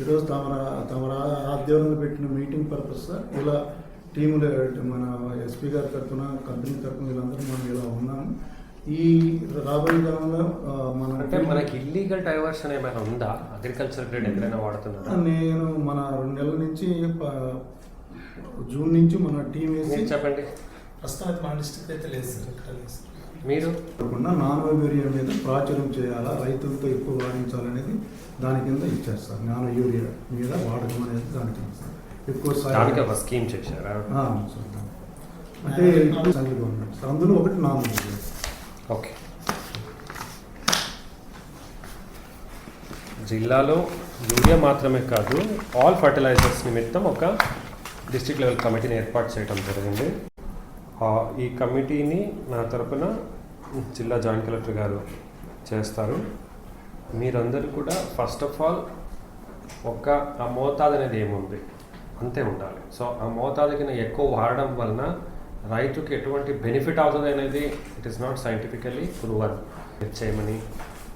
ఈరోజు తమర తమర ఆధ్వర్యంలో పెట్టిన మీటింగ్ పర్పస్ సార్ ఇలా టీములు మన ఎస్పీ గారి తరఫున కంపెనీ తరఫున వీళ్ళందరూ మనం ఇలా ఉన్నాము. ఈ రాబోయే కాలంలో మన అంటే మనకి ఇల్లీగల్ డైవర్షన్ ఏమైనా ఉందా? అగ్రికల్చర్ గ్రేడ్ ఎక్కడైనా వాడుతున్నారా నేను మన రెండు నెలల నుంచి జూన్ నుంచి మన టీం వేసి చెప్పండి? ప్రస్తుతం అయితే మన డిస్ట్రిక్ట్ అయితే లేదు సార్ ఎక్కడ లేదు సార్. మీరు? కాకుండా నానో యూరియా మీద ప్రాచుర్యం చేయాలా? రైతులతో ఎక్కువ వాడించాలనేది దాని కింద ఇచ్చారు సార్ నానో యూరియా మీద వాడకం అనేది దాని కింద సార్ ఎక్కువ దానికి ఒక స్కీమ్ చేశారా? ఆ, అవును సార్. అంటే సెంట్రల్ గవర్నమెంట్ అందులో ఒకటి నాన్ యూరియా ఓకే. జిల్లాలో యూరియా మాత్రమే కాదు ఆల్ ఫర్టిలైజర్స్ నిమిత్తం ఒక డిస్ట్రిక్ట్ లెవెల్ కమిటీని ఏర్పాటు చేయడం జరిగింది. ఈ కమిటీని నా తరపున జిల్లా జాయింట్ కలెక్టర్ గారు చేస్తారు. మీరందరూ కూడా ఫస్ట్ ఆఫ్ ఆల్ ఒక ఆ మోతాదు అనేది ఏముంది? అంతే ఉండాలి. సో ఆ మోతాదుకి ఎక్కువ వాడడం వలన రైతుకి ఎటువంటి బెనిఫిట్ అవుతుంది అనేది it is not scientifically prover చేయమని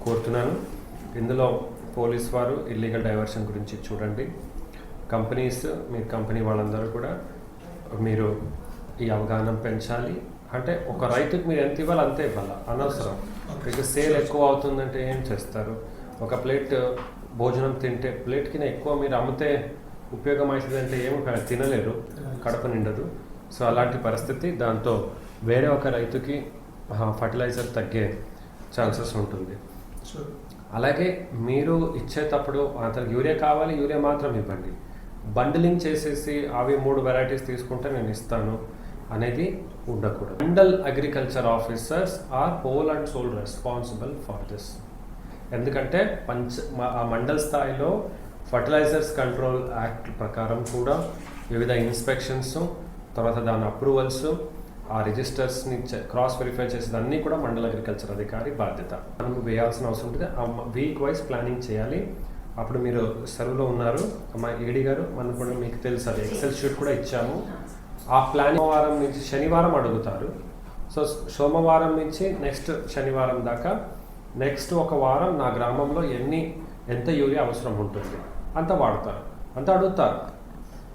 కోరుతున్నాను. ఇందులో పోలీస్ వారు ఇల్లీగల్ డైవర్షన్ గురించి చూడండి. కంపెనీస్ మీ కంపెనీ వాళ్ళందరూ కూడా మీరు ఈ అవగాహన పెంచాలి. అంటే ఒక రైతుకి మీరు ఎంత ఇవ్వాలి అంతే ఇవ్వాలి? అనవసరం. ఇక సేల్ ఎక్కువ అవుతుందంటే ఏం చేస్తారు? ఒక ప్లేట్ భోజనం తింటే ప్లేట్ కింద ఎక్కువ మీరు అమ్మితే ఉపయోగం అవుతుంది అంటే ఏమి తినలేరు. కడప నిండదు. సో అలాంటి పరిస్థితి దాంతో వేరే ఒక రైతుకి ఫర్టిలైజర్ తగ్గే ఛాన్సెస్ ఉంటుంది. అలాగే మీరు ఇచ్చేటప్పుడు అతనికి యూరియా కావాలి యూరియా మాత్రం ఇవ్వండి. బండిలింగ్ చేసేసి అవి మూడు వెరైటీస్ తీసుకుంటే నేను ఇస్తాను. అనేది ఉండకూడదు. Mandal agriculture officers are whole and sole responsible for this ఎందుకంటే పంచ ఆ మండల్ స్థాయిలో ఫర్టిలైజర్స్ కంట్రోల్ యాక్ట్ ప్రకారం కూడా వివిధ ఇన్స్పెక్షన్స్ తర్వాత దాని అప్రూవల్స్ ఆ రిజిస్టర్స్ని క్రాస్ వెరిఫై చేసేదన్నీ కూడా మండల అగ్రికల్చర్ అధికారి బాధ్యత. మనం వేయాల్సిన అవసరం ఉంటుంది. వీక్ వైజ్ ప్లానింగ్ చేయాలి. అప్పుడు మీరు సెలవులో ఉన్నారు. మా ఏడి గారు మనం కూడా మీకు తెలుసు. అది ఎక్సెల్ షీట్ కూడా ఇచ్చాము. ఆ ప్లాన్ సోమవారం నుంచి శనివారం అడుగుతారు. సో సోమవారం నుంచి నెక్స్ట్ శనివారం దాకా నెక్స్ట్ ఒక వారం నా గ్రామంలో ఎన్ని ఎంత యూరియా అవసరం ఉంటుంది అంత వాడతారు. అంత అడుగుతారు.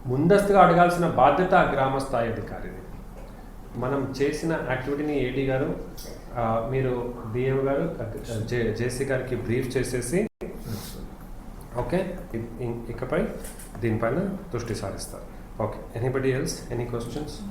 ముందస్తుగా అడగాల్సిన బాధ్యత ఆ గ్రామ స్థాయి అధికారిది. మనం చేసిన యాక్టివిటీని ఏడీ గారు మీరు డిఎం గారు జే జేసీ గారికి బ్రీఫ్ చేసేసి ఓకే? ఇ- ఇకపై దీనిపైన దృష్టి సారిస్తారు. Okay, anybody else? Any questions?